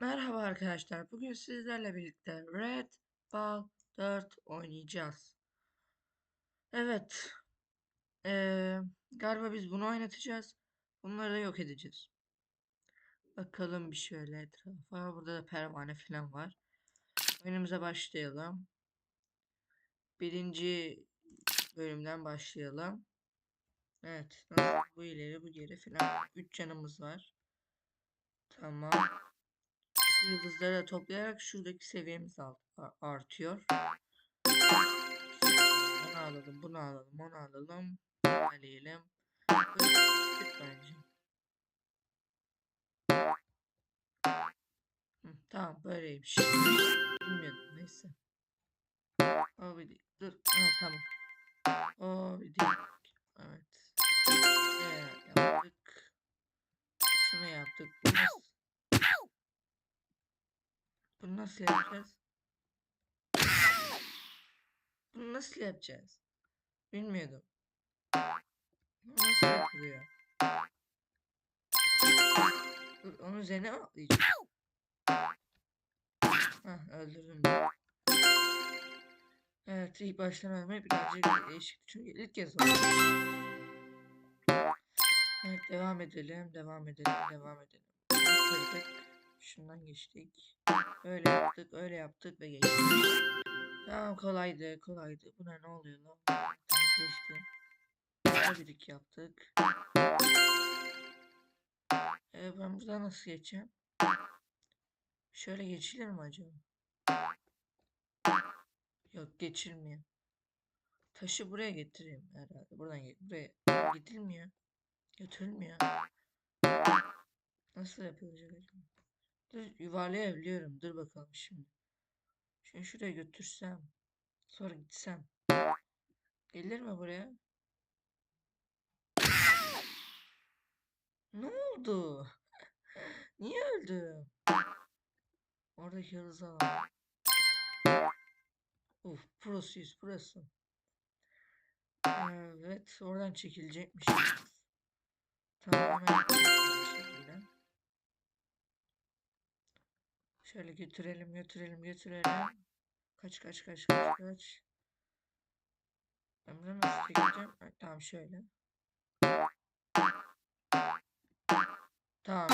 Merhaba arkadaşlar. Bugün sizlerle birlikte Red Ball 4 oynayacağız. Evet. Ee, galiba biz bunu oynatacağız. Bunları da yok edeceğiz. Bakalım bir şöyle etrafa. Burada da pervane falan var. Oyunumuza başlayalım. Birinci bölümden başlayalım. Evet. Bu ileri bu geri falan. 3 canımız var. Tamam. Yıldızları da toplayarak şuradaki seviyemiz artıyor. Bunu alalım, bunu alalım, onu alalım. Eleyelim. Bence. Hı, tamam böyleymiş. Bilmiyordum neyse. O bir değil. Dur. Ha, tamam. O bir değil. Evet. Şöyle yaptık. Şunu yaptık. Bu nasıl? Bunu nasıl yapacağız? Bunu nasıl yapacağız? Bilmiyordum. Nasıl yapılıyor? Dur, onun üzerine mi atlayacağım? Hah öldürdüm. Evet ilk baştan ölmek birazcık değişikti çünkü ilk kez oldu. Evet devam edelim, devam edelim, devam edelim. Kırdık. Şundan geçtik. Öyle yaptık, öyle yaptık ve geçtik. Tamam kolaydı, kolaydı. Buna ne oluyor lan? Tamam geçti. Tabirik yaptık. Ee, ben burada nasıl geçeceğim? Şöyle geçilir mi acaba? Yok geçilmiyor. Taşı buraya getireyim herhalde. Buradan buraya gidilmiyor. Götürülmüyor. Nasıl yapılacak acaba? Dur yuvarlayabiliyorum. Dur bakalım şimdi. Şunu şuraya götürsem. Sonra gitsem. Gelir mi buraya? Ne oldu? Niye öldüm? Oradaki yıldızı alalım. Uf, prosuyuz burası. Evet, oradan çekilecekmiş. Tamam, hemen Şöyle götürelim, götürelim, götürelim. Kaç, kaç, kaç, kaç, kaç. Ben nasıl çekeceğim? Ha, tamam şöyle. Tamam.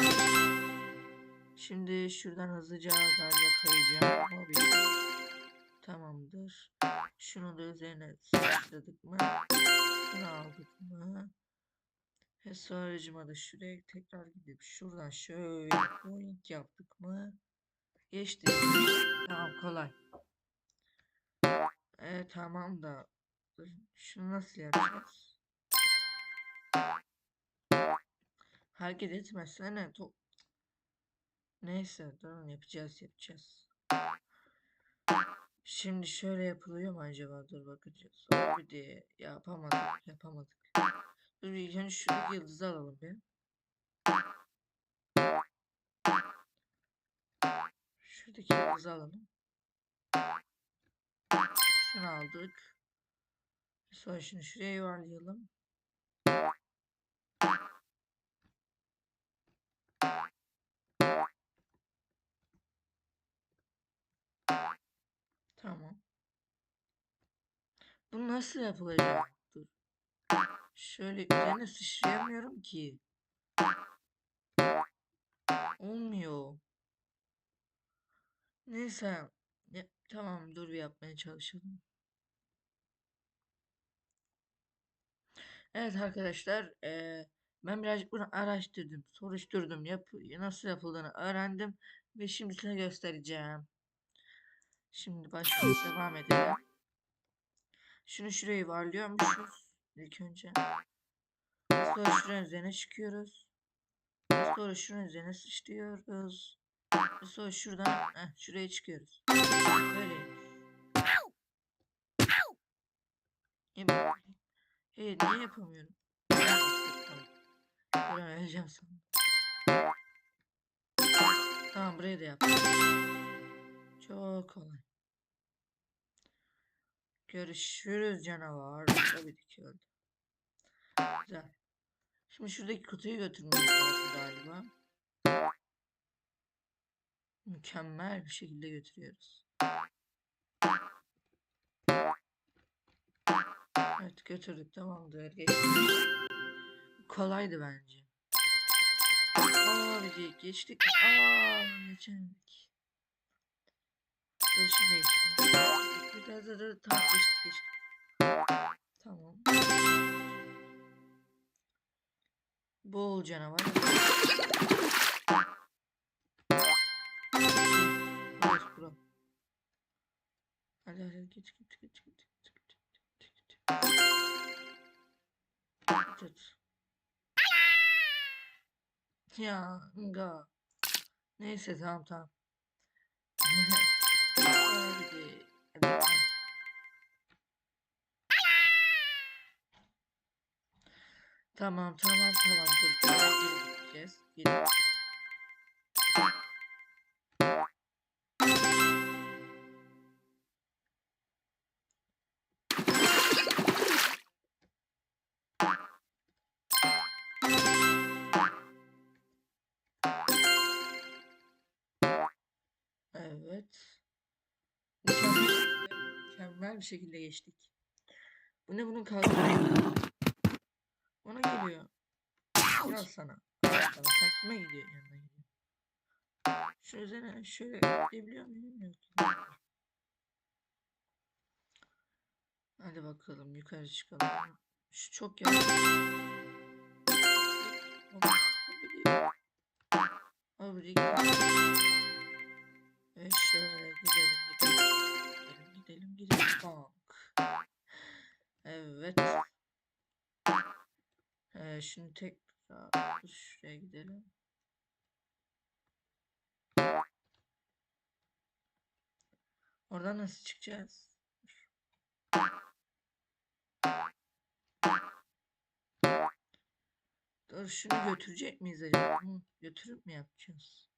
Şimdi şuradan hızlıca galiba kayacağım. Hobi. Tamamdır. Şunu da üzerine sıçradık mı? Şunu aldık mı? Ve sonracıma da şuraya tekrar gidip şuradan şöyle point yaptık mı? Geçti. Tamam kolay. E tamam da şunu nasıl yapacağız? Hareket etmezsene. To Neyse durun yapacağız yapacağız. Şimdi şöyle yapılıyor mu acaba? Dur bakacağız. Bir de yapamadık yapamadık. Dur ilk önce şuradaki yıldızı alalım bir. Şuradaki yıldızı alalım. Şunu aldık. Sonra şunu şuraya yuvarlayalım. Tamam. Bu nasıl yapılacak? Dur. Şöyle üzerine sıçrayamıyorum ki. Olmuyor. Neyse. Ya, tamam dur yapmaya çalışalım. Evet arkadaşlar. eee, ben birazcık bunu araştırdım. Soruşturdum. Yap nasıl yapıldığını öğrendim. Ve şimdi size göstereceğim. Şimdi başlayalım. Devam edelim. Şunu şuraya yuvarlıyormuşuz. İlk önce. Sonra şuranın üzerine çıkıyoruz. Sonra şunun üzerine sıçrıyoruz. Sonra şuradan heh, şuraya çıkıyoruz. Böyle. Böyle? Hey, niye yapamıyorum? Tamam. Öleceğim sandım. Tamam burayı da yaptım. Çok kolay. Görüşürüz canavar. Tabii ki öldü. Güzel. Şimdi şuradaki kutuyu götürmemiz lazım galiba. Mükemmel bir şekilde götürüyoruz. Evet götürdük tamamdır. Geçtik. Kolaydı bence. Aa geçtik. Aa geçemedik. Dur geçtik. Dur dur dur tamam geçtik geçtik. Tamam. Boğul canavar. Hadi hadi geç geç geç geç geç geç geç geç. Tut. Ya nga. Neyse tamam tamam. Hadi. Hadi tamam. Tamam tamam dur. Geri gideceğiz. Geri. Bir şekilde geçtik. Bu ne bunun kalkıyor? Ona geliyor. Al sana. Al sana. Sen kime gidiyor yanına gidiyor. Şu üzerine şöyle gidebiliyor muyum bilmiyorum. Hadi bakalım yukarı çıkalım. Şu çok yavaş. Abi Ve şöyle gidelim gidelim. Bonk. Evet. Ee, şimdi tekrar şuraya gidelim. Oradan nasıl çıkacağız? Dur şunu götürecek miyiz acaba? Hı, götürüp mü yapacağız?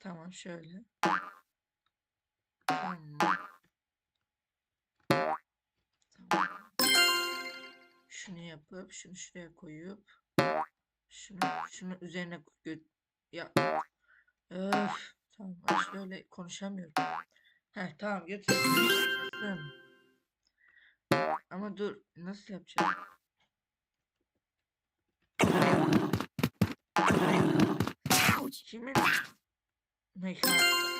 Tamam şöyle. Şunu yapıp şunu şuraya koyup şunu şunu üzerine ya Öf. Tamam şöyle konuşamıyorum. Heh tamam götür. Yaşasın. Ama dur nasıl yapacağım? Kimin mekanı?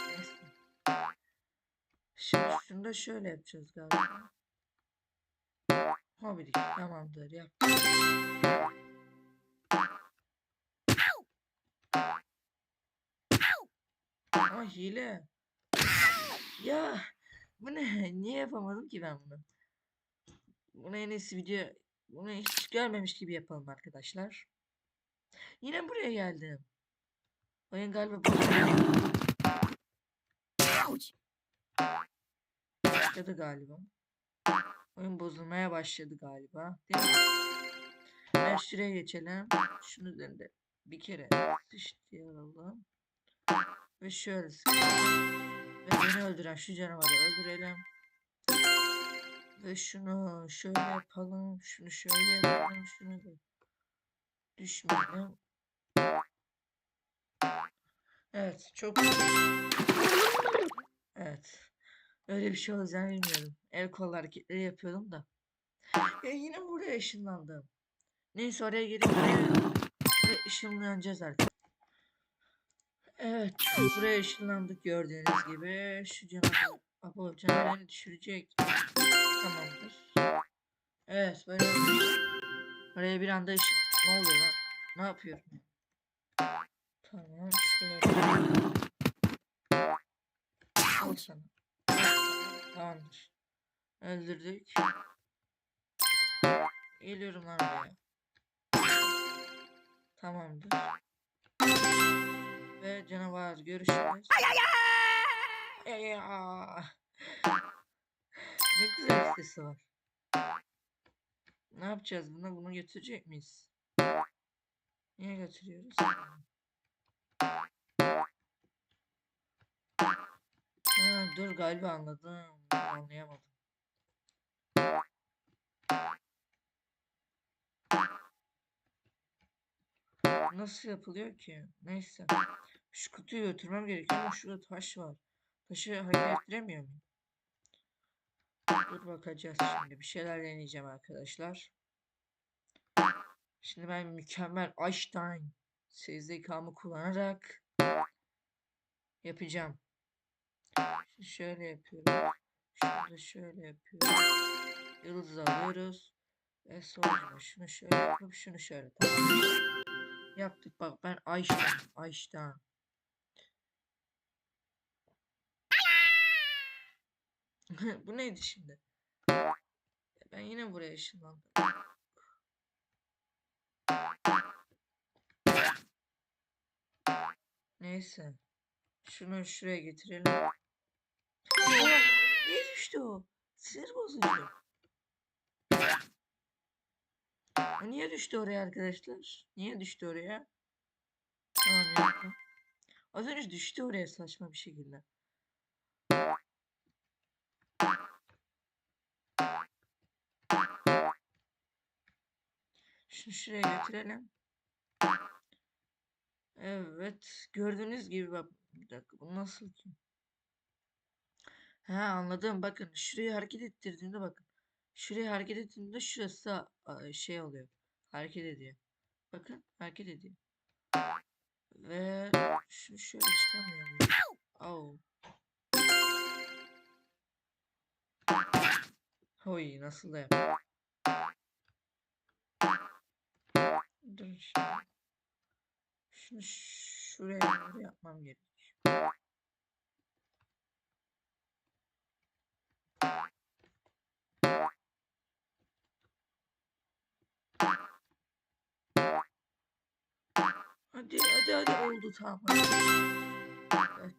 Şimdi şunu da şöyle yapacağız galiba. Hobidik tamamdır yap. Ama hile. Ya bu ne? Niye yapamadım ki ben bunu? Bunu en iyisi video bunu hiç görmemiş gibi yapalım arkadaşlar. Yine buraya geldim. Oyun galiba başladı galiba. Oyun bozulmaya başladı galiba. Değil mi? Ben şuraya geçelim. Şunu üzerinde bir kere sıçrayalım. Ve şöyle Ve beni öldüren şu canavarı öldürelim. Ve şunu şöyle yapalım. Şunu şöyle yapalım. Şunu da düşmeyelim. Evet çok Evet. Öyle bir şey olacağını bilmiyordum. El kol hareketleri yapıyordum da. Ya yine buraya ışınlandım. Neyse oraya gelip buraya ışınlanacağız artık. Evet buraya ışınlandık gördüğünüz gibi. Şu canavar, Abo canavarını düşürecek. Tamamdır. Evet böyle buraya bir anda ışın. Ne oluyor lan? Ne yapıyorum? Tamam şöyle. Al sana. Tamamdır. Öldürdük. Geliyorum lan buraya. Tamamdır. Ve canavar görüşürüz. Ya. Ne güzel sesi var. Ne yapacağız buna? Bunu götürecek miyiz? Niye götürüyoruz? Dur galiba anladım. Anlayamadım. Nasıl yapılıyor ki? Neyse. Şu kutuyu götürmem gerekiyor ama şurada taş var. Taşı hareket ettiremiyor muyum? Dur bakacağız şimdi. Bir şeyler deneyeceğim arkadaşlar. Şimdi ben mükemmel Einstein zekamı kullanarak yapacağım. Şöyle yapıyorum. Şunu da şöyle yapıyorum. Yıldız alıyoruz. Ve sonra şunu şöyle yapıp şunu şöyle. Tamam. Yaptık bak ben Einstein. Einstein. Bu neydi şimdi? Ben yine buraya ışınlandım. Neyse. Şunu şuraya getirelim. Niye düştü o? Sinir bozucu. O niye düştü oraya arkadaşlar? Niye düştü oraya? Az önce düştü oraya saçma bir şekilde. Şunu şuraya götürelim. Evet. Gördüğünüz gibi bak. Bir dakika bu nasıl ki? Ha anladım. Bakın şurayı hareket ettirdiğimde bakın. Şurayı hareket ettiğimde şurası a, şey oluyor. Hareket ediyor. Bakın hareket ediyor. Ve şunu şöyle çıkamıyorum. Oh. Hoy nasıl da yap. Dur şimdi. Şunu şuraya yapmam gerek. Hadi hadi hadi oldu tamam. Evet.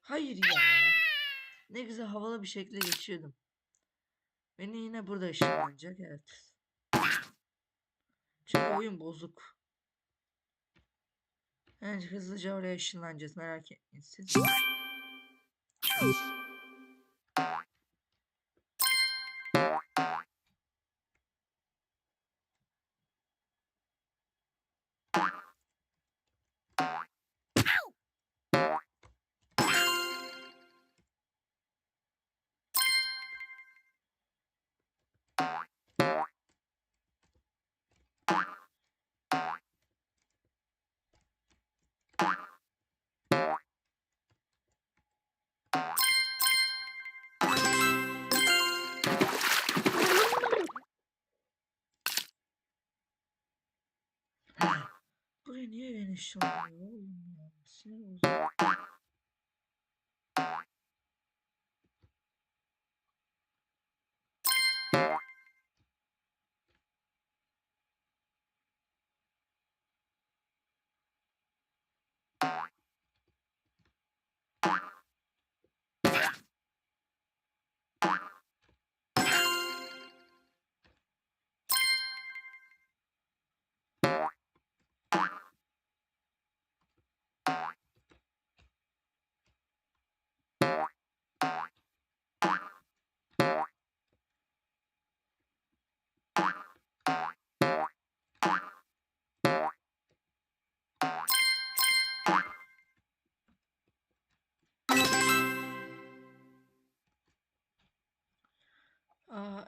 Hayır ya. Ne güzel havalı bir şekilde geçiyordum. Beni yine burada ışınlanacak evet. Çünkü oyun bozuk. Yani hızlıca oraya ışınlanacağız merak etmeyin siz. niye beni ışınlanıyor oğlum ya? Sinir bozucu. Aa,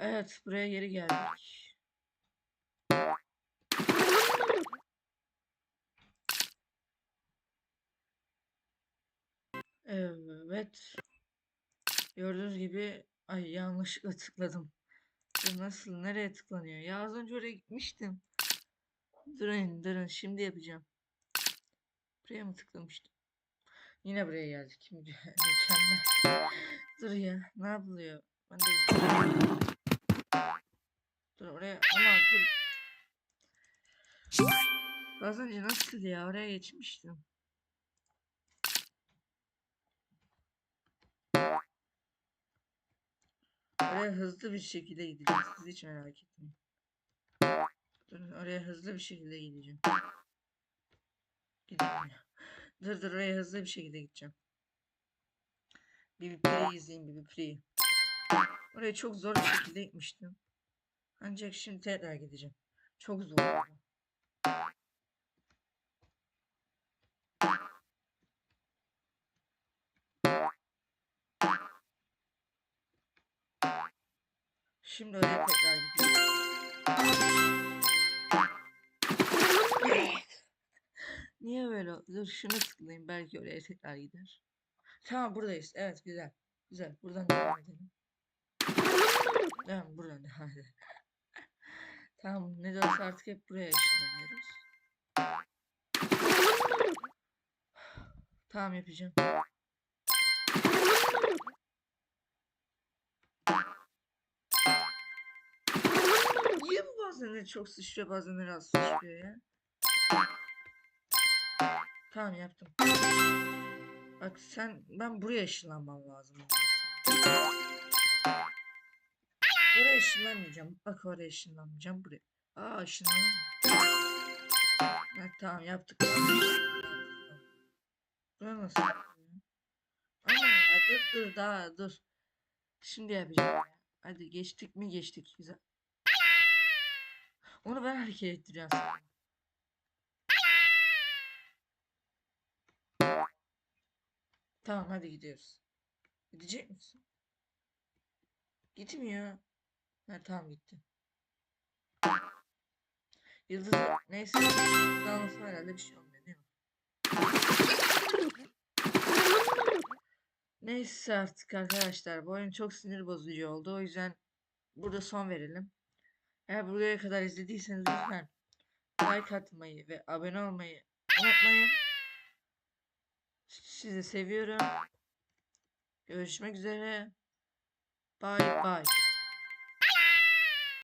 evet buraya geri geldik. Evet. Gördüğünüz gibi ay yanlışlıkla tıkladım. Bu nasıl nereye tıklanıyor? Ya az önce oraya gitmiştim. Durun durun şimdi yapacağım. Buraya mı tıklamıştım? Yine buraya geldik. Mükemmel. Dur ya ne yapılıyor? Ben de. Dur oraya ama dur. Az önce nasıl ya oraya geçmiştim. Oraya hızlı bir şekilde gideceğiz. Siz hiç merak etmeyin. Dur oraya hızlı bir şekilde gideceğim. Ya. Dur dur oraya hızlı bir şekilde gideceğim. Bir bir play izleyin bir bir play. Oraya çok zor bir şekilde gitmiştim. Ancak şimdi tekrar gideceğim. Çok zor. Şimdi oraya tekrar gidiyorum. Niye böyle oldu? Dur şunu tıklayayım belki oraya tekrar gider. Tamam buradayız. Evet güzel. Güzel. Buradan devam edelim. Tamam buradan edelim. tamam ne de artık hep buraya ışınlanıyoruz. Tamam yapacağım. Niye bu bazenleri çok sıçrıyor bazenleri az sıçrıyor ya? Tamam yaptım. Bak sen ben buraya ışınlanmam lazım. Işınlanmayacağım. Bak oraya ışınlanmayacağım. Buraya. Aa ışınlanamam. Ha, tamam yaptık. Buna nasıl yapılıyor? Ama ya dur dur daha dur. Şimdi yapacağım ya. Hadi geçtik mi geçtik. Güzel. Onu ben hareket ettireceğim sana. Tamam hadi gidiyoruz. Gidecek misin? Gitmiyor. Ha tamam gitti. Yıldız neyse. Yalnız herhalde bir şey olmuyor değil mi? Neyse artık arkadaşlar bu oyun çok sinir bozucu oldu. O yüzden burada son verelim. Eğer buraya kadar izlediyseniz lütfen like atmayı ve abone olmayı unutmayın. Sizi seviyorum. Görüşmek üzere. Bye bye.